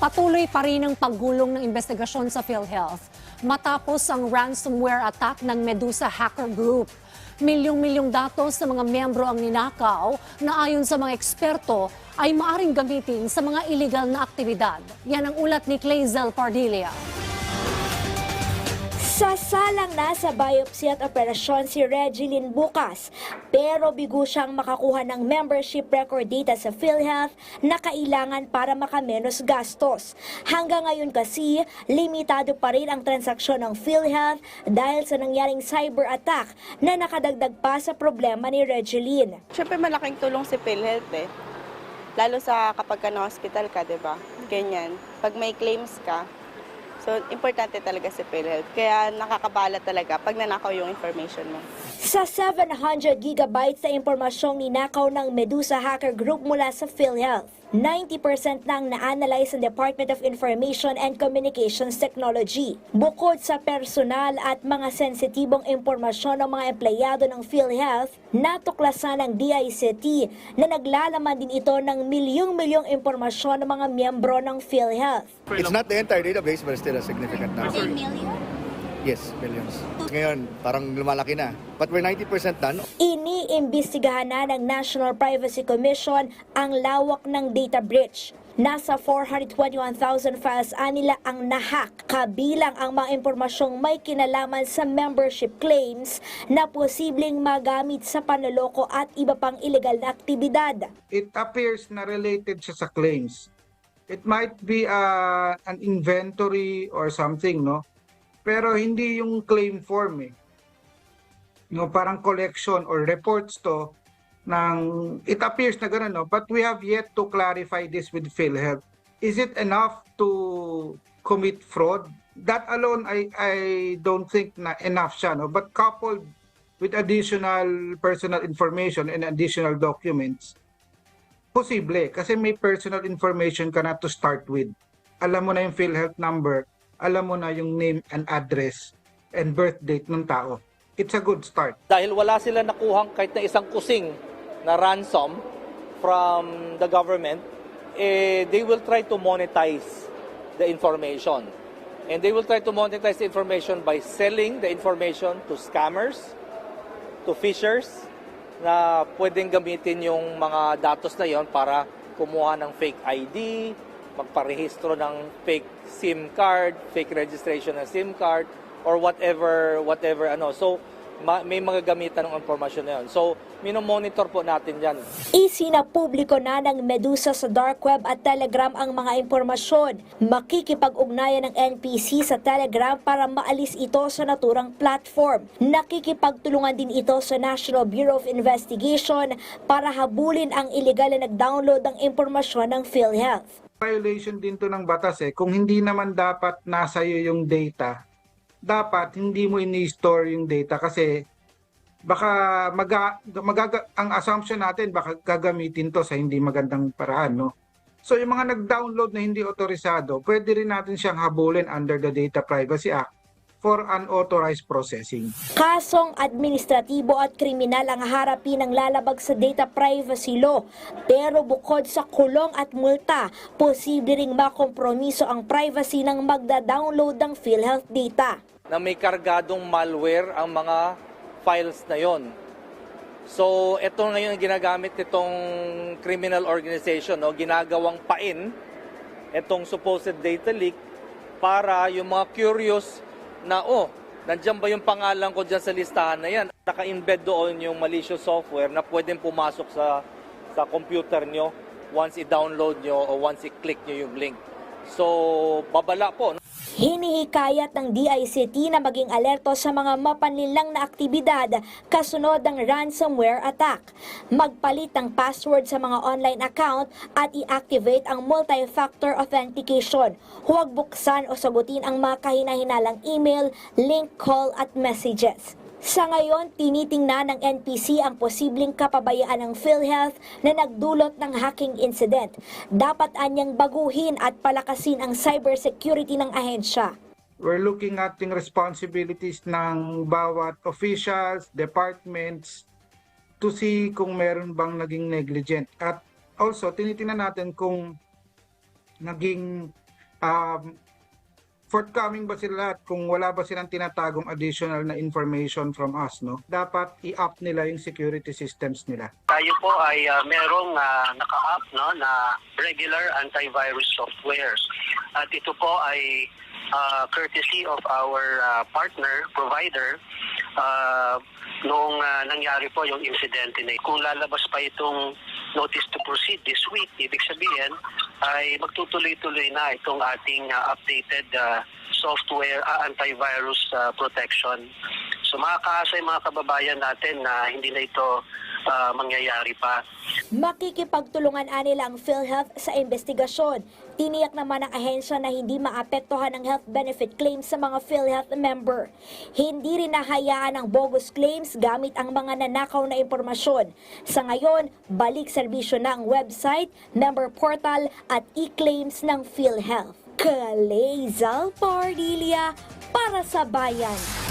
Patuloy pa rin ang paggulong ng investigasyon sa PhilHealth matapos ang ransomware attack ng Medusa hacker group. Milyong-milyong datos sa mga miyembro ang ninakaw na ayon sa mga eksperto ay maaring gamitin sa mga illegal na aktibidad. Yan ang ulat ni Clazel Pardilia. Sasalang na sa biopsy at operasyon si Regilyn bukas, pero bigo siyang makakuha ng membership record data sa PhilHealth na kailangan para makamenos gastos. Hanggang ngayon kasi, limitado pa rin ang transaksyon ng PhilHealth dahil sa nangyaring cyber attack na nakadagdag pa sa problema ni Regilyn. Siyempre malaking tulong si PhilHealth eh. Lalo sa kapag ka na-hospital ka, di ba? Ganyan. Pag may claims ka, so importante talaga si PhilHealth. Kaya nakakabala talaga pag nanakaw yung information mo. Sa 700 gigabytes na impormasyong ninakaw ng Medusa hacker group mula sa PhilHealth, 90% nang na-analyze ng Department of Information and Communications Technology. Bukod sa personal at mga sensitibong impormasyon ng mga empleyado ng PhilHealth, natuklasan ng DICT na naglalaman din ito ng milyong-milyong impormasyon ng mga miyembro ng PhilHealth. It's not the entire database, but still a significant number. Yes, millions. Ngayon, parang lumalaki na. But we're 90% done. Iniimbestigahan na ng National Privacy Commission ang lawak ng data breach. Nasa 421,000 files anila ang nahack, kabilang ang mga impormasyong may kinalaman sa membership claims na posibleng magamit sa panloloko at iba pang ilegal na aktibidad. it appears na related siya sa claims. It might be uh, an inventory or something, no? Pero hindi yung claim form eh. No, parang collection or reports to ng it appears na gano'n, no? But we have yet to clarify this with PhilHealth. Is it enough to commit fraud? That alone, I I don't think na enough siya, no? But coupled with additional personal information and additional documents, Posible, kasi may personal information ka na to start with. Alam mo na yung PhilHealth number, alam mo na yung name and address and birth date ng tao. It's a good start. dahil wala sila nakuhang kahit na isang kusing na ransom from the government, eh, they will try to monetize the information. And they will try to monetize the information by selling the information to scammers, to fishers, na pwedeng gamitin yung mga datos na yon para kumuha ng fake ID, magparehistro ng fake SIM card, fake registration ng SIM card, or whatever, whatever ano. So, ma- may mga gamitan ng impormasyon na yun. So, minomonitor po natin yan. Isinapubliko na ng Medusa sa dark web at Telegram ang mga impormasyon. Makikipag-ugnayan ng NPC sa Telegram para maalis ito sa naturang platform. Nakikipagtulungan din ito sa National Bureau of Investigation para habulin ang illegal na nag-download ng impormasyon ng PhilHealth. Violation din to ng batas eh. Kung hindi naman dapat nasa iyo yung data, dapat hindi mo ini-store yung data kasi baka maga, magaga, ang assumption natin baka gagamitin to sa hindi magandang paraan, no? So yung mga nag-download na hindi otorisado, pwede rin natin siyang habulin under the Data Privacy Act for unauthorized processing. Kasong administratibo at kriminal ang harapin ng lalabag sa data privacy law. Pero bukod sa kulong at multa, posible ring makompromiso ang privacy ng magda-download ng PhilHealth data. na may kargadong malware ang mga files na yon. So, ito ngayon ang ginagamit nitong criminal organization, no? ginagawang pain itong supposed data leak para yung mga curious na, oh, nandiyan ba yung pangalan ko dyan sa listahan na yan? Naka-embed doon yung malicious software na pwedeng pumasok sa, sa computer nyo once i-download nyo o once i-click nyo yung link. So, babala po. Hinihikayat ng DICT na maging alerto sa mga mapanlilang na aktibidad kasunod ng ransomware attack. Magpalit ng password sa mga online account at i-activate ang multi-factor authentication. Huwag buksan o sagutin ang mga kahinahinalang email, link, call at messages. Sa ngayon, tinitingnan ng NPC ang posibleng kapabayaan ng PhilHealth na nagdulot ng hacking incident. Dapat anyang baguhin at palakasin ang cybersecurity ng ahensya. We're looking at yung responsibilities ng bawat officials, departments, to see kung meron bang naging negligent. At also, tinitingnan natin kung naging Um, forthcoming ba sila lahat kung wala ba silang tinatagong additional na information from us, no? Dapat i-up nila yung security systems nila. Tayo po ay ah, merong ah, naka-up no, na regular antivirus software. At ito po ay ah, courtesy of our ah, partner, provider, ah, noong ah, nangyari po yung insidente na kung lalabas pa itong notice to proceed this week, ibig sabihin ay magtutuloy-tuloy na itong ating ah, updated ah, software ah, antivirus ah, protection. So makakaasa yung mga kababayan natin na hindi na ito ah, mangyayari pa. Makikipagtulungan nila ang PhilHealth sa investigasyon. Tiniyak naman ng ahensya na hindi maapektuhan ang health benefit claims sa mga PhilHealth member. Hindi rin nahayaan ang bogus claims gamit ang mga nanakaw na impormasyon. Sa ngayon, balik serbisyo na ang website, member portal at e-claims ng PhilHealth. Kalezal Pardilia para sa bayan.